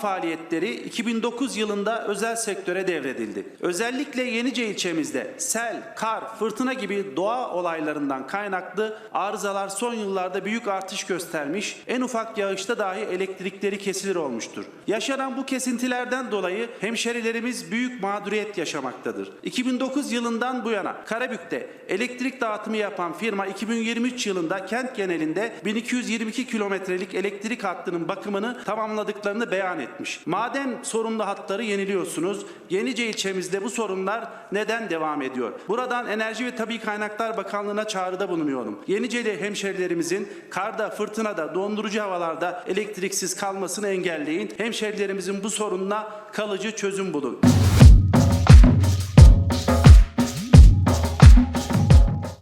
faaliyetleri 2009 yılında özel sektöre devredildi. Özellikle Yenice ilçemizde sel, kar, fırtına gibi doğa olaylarından kaynaklı arızalar son yıllarda büyük artış göstermiş, en ufak yağışta dahi elektrikleri kesilir olmuştur. Yaşanan bu kesintilerden dolayı hemşerilerimiz büyük mağduriyet yaşamaktadır. 2009 yılından bu yana Karabük'te elektrik dağıtımı yapan firma 2023 yılında kent genelinde 1222 kilometrelik elektrik hattının bakımını tamamladıklarını beyan etmiş. Madem sorunlu hatları yeniliyorsunuz, Yenice ilçemizde bu sorunlar neden devam ediyor? Buradan Enerji ve Tabi Kaynaklar Bakanlığı'na çağrıda bulunuyorum. Yeniceli hemşerilerimizin karda, fırtınada, dondurucu havalarda elektriksiz kalmasını engelleyin. Hemşerilerimizin bu sorununa kalıcı çözüm bulun.